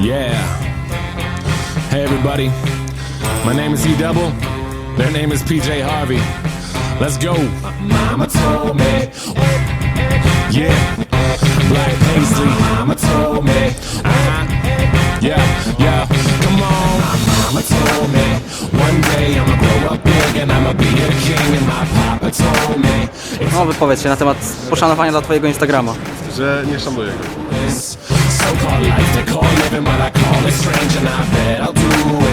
Yeah. Hey, everybody. My name is E Double. Their name is PJ Harvey. Let's go. Mama told me. Yeah. Black Paisley. Mama told me. Uh-huh. Yeah, yeah. Come on. Mama told me. One day I'ma grow up big and I'ma be a king. And my papa told me. No wypowiedz się na temat poszanowania dla twojego Instagrama. że nie szanuję go. So-called life they call living, but I call it strange, and I bet I'll do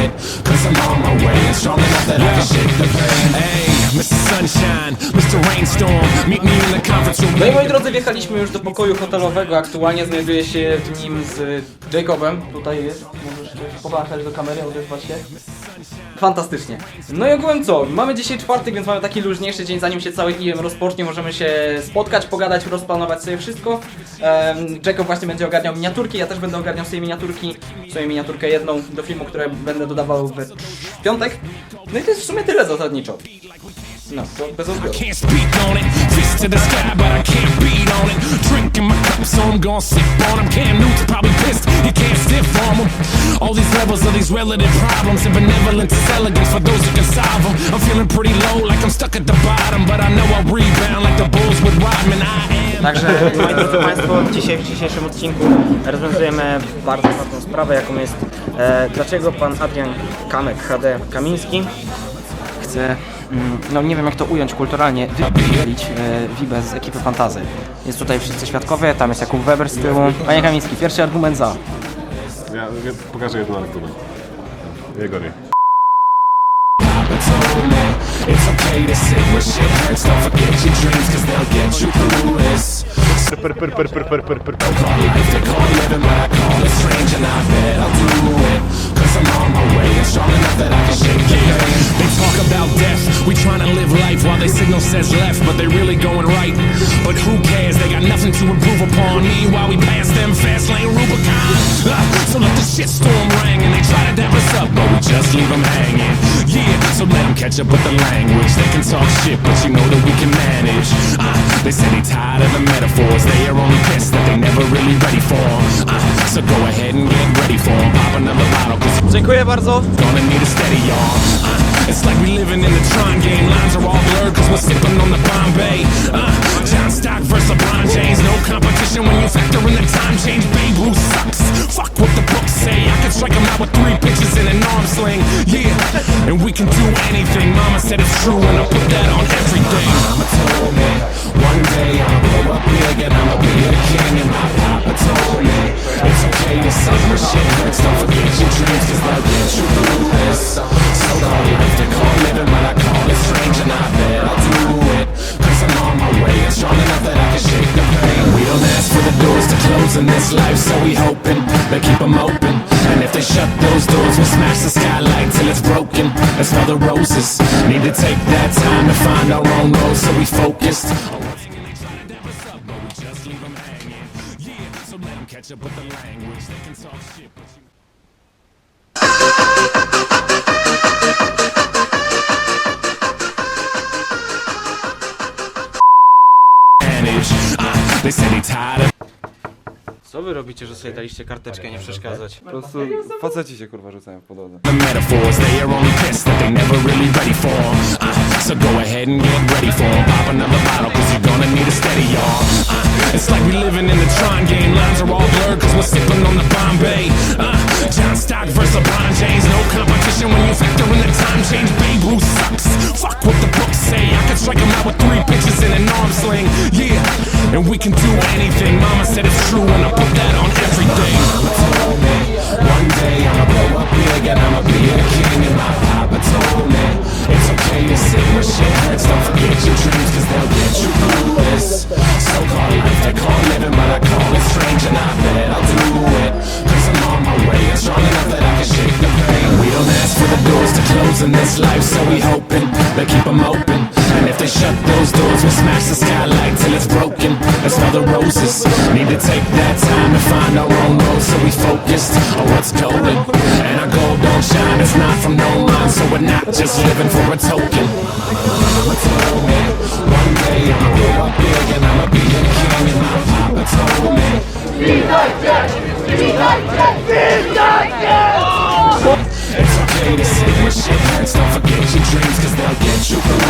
it. Cause I'm on my way and strong enough that I can shake the pain. Hey, No i moi drodzy, wjechaliśmy już do pokoju hotelowego. Aktualnie znajduję się w nim z Jacobem. Tutaj jest. Możesz też pomachać do kamery, odezwać się. Fantastycznie. No i ogółem co? Mamy dzisiaj czwartek, więc mamy taki luźniejszy dzień, zanim się cały IM rozpocznie. Możemy się spotkać, pogadać, rozplanować sobie wszystko. Em, Jacob właśnie będzie ogarniał miniaturki, ja też będę ogarniał sobie miniaturki. Sobie miniaturkę jedną do filmu, które będę dodawał we piątek. No i to jest w sumie tyle zasadniczo. No, to bez odbioru. Can't speak on it, fist to the sky, but I can't beat on it. Drinking my cup, so I'm gonna sip on him. Cam Newton's probably pissed, you can't stiff on him. All these levels of these relative problems, and benevolence is elegance for those who can solve them. I'm feeling pretty low, like I'm stuck at the bottom, but I know I'll rebound like the Bulls with Rodman. I am. Także moi drodzy Państwo, dzisiaj w dzisiejszym odcinku rozwiązujemy bardzo ważną sprawę, jaką jest e, dlaczego pan Adrian Kamek HD Kamiński chce, no nie wiem jak to ująć kulturalnie, wypielić e, Wibę z ekipy Fantazy. Jest tutaj wszyscy świadkowie, tam jest Jakub Weber z tyłu. Panie Kamiński, pierwszy argument za. Ja, ja pokażę jedną anegdotę. Jego nie. Papa told me it's okay to sit when shit hurts. Don't forget your dreams, cause they'll get you through this. Per. Call life, they call living, but I call it strange, and I bet I'll do it. Cause I'm on my way and strong enough that I can shake pain. They talk about death, we trying to live life while they signal says left, but they really going right. But who cares? They got nothing to improve upon me while we pass them fast lane Rubicon. So let the shit storm ring and they try to dap us up, but we just leave them hanging. Yeah, so let them catch up with the language. They can talk shit, but you know that we can manage. Ah, they say they tired of the metaphors. They are only pissed that they never really ready for 'em. Ah, so go ahead and get ready for 'em. Pop another bottle, cause Dziękuję bardzo. Gonna need a steady arm. Uh, it's like we living in the Tron game. Lines are all blurred cause we're sipping on the Bombay. Uh, John Stock versus LeBron James. No competition when you factor in the time change. Babe Ruth sucks. Fuck what the books say. I can strike him out with three pitches in an arm sling. And we can do anything. Mama said it's true and I put that on everything. Mama told me one day I'ma blow up big and I'ma be a king. And my papa told me it's okay to when shit hurts. Don't forget your dreams cause they'll get you through this. So called life they call living, but I call it strange and I bet I'll do it. Cause I'm on my way and strong enough that I can shake the pain. We don't ask for the doors to close in this life, so we hoping they keep them open. They shut those doors, we'll smash the skylight till it's broken. And smell the roses. Need to take that time to find our own road, so we focused. we up with the language. They can talk shit, Co wy robicie, że sobie daliście karteczkę nie przeszkadzać? Po prostu faceci się kurwa rzucają w podłodze. the metaphors. They are only pissed that they never really ready for 'em. Uh, so go ahead and get ready for 'em. Pop another bottle, cause you're gonna need a steady, y'all. Uh, it's like we living in the Tron game. Lines are all blurred, cause we're sipping on the Bombay. Uh, John Stock versus LeBron James. No competition when you factor in the time change. Babe Ruth sucks. Fuck what the books say. I can strike him out with three pitches in an arm sling. Yeah, and we can do anything. Mama said it's true, and I put that on everything. Mama told me one day I'ma blow up big and I'ma be a king. And my papa told me it's okay to sit when shit hurts. Don't forget your dreams, cause they'll get you through this. So called life, they call living, but I call it strange, and I bet I'll do it. Cause I'm on my way and strong enough that I can shake the pain. We don't ask for the doors to close in this life, so we hoping they keep them open. And if they shut those doors, we smash the skylight till it's broken. And smell the roses. Need to take that time to find our own road, so we focused on what's golden. And our gold don't shine, it's not from no mind, so we're not just living for a token. I'm a token. One day I'ma get I'ma be the king. And my papa told me, Be like that. Be like that. Be like that. It's okay to say your shit hurts. Don't forget your dreams, cause they'll get you.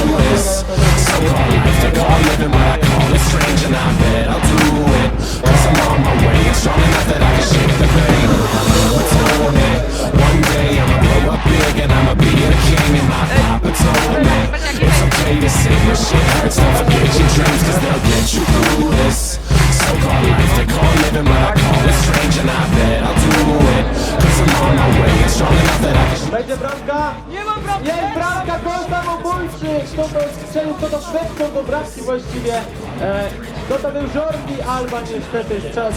Będzie bramka? Nie ma bramki! Jest bramka, gol samobójczy! Kto to strzelił, kto to wepchnął do bramki właściwie? E, kto to był Jordi Alba niestety strzał.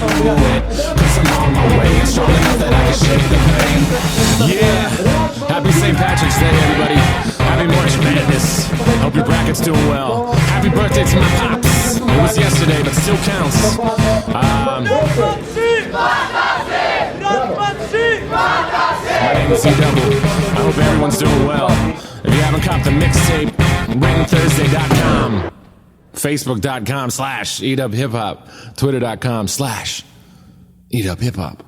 Yeah. Happy St. Patrick's Day, everybody. Happy March Madness. Hope your bracket's doing well. Happy birthday to my pops. It was yesterday, but still counts. Um, I hope everyone's doing well. If you haven't copped the mixtape, WritenThursday.com. Facebook.com slash Eat Up Hip Hop. Twitter.com slash Eat Up Hip Hop.